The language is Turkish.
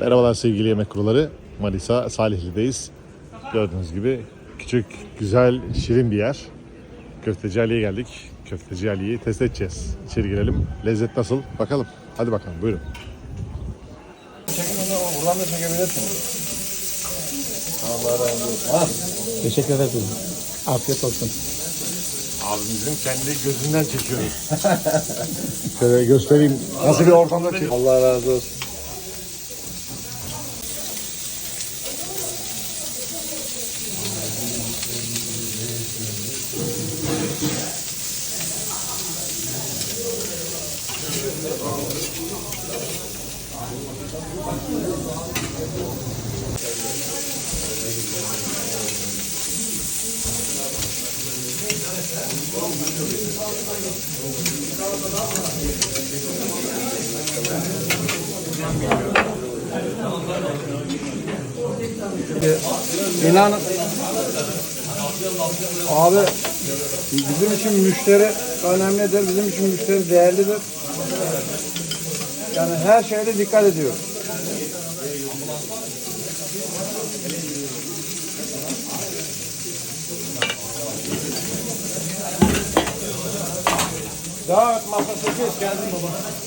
Merhabalar sevgili yemek kuruları. Manisa Salihli'deyiz. Gördüğünüz gibi küçük, güzel, şirin bir yer. Köfteci Ali'ye geldik. Köfteci Ali'yi test edeceğiz. İçeri girelim. Lezzet nasıl? Bakalım. Hadi bakalım buyurun. Çekin onu buradan da çekebilirsin. Allah razı olsun. Ha. Teşekkür ederim. Afiyet olsun. Abimizin kendi gözünden çekiyoruz. Şöyle göstereyim. Nasıl bir ortamda çekiyor. Allah razı olsun. İnanın abi bizim için müşteri önemlidir. Bizim için müşteri değerlidir. Yani her şeyde dikkat ediyoruz. Davet masası geldin baba.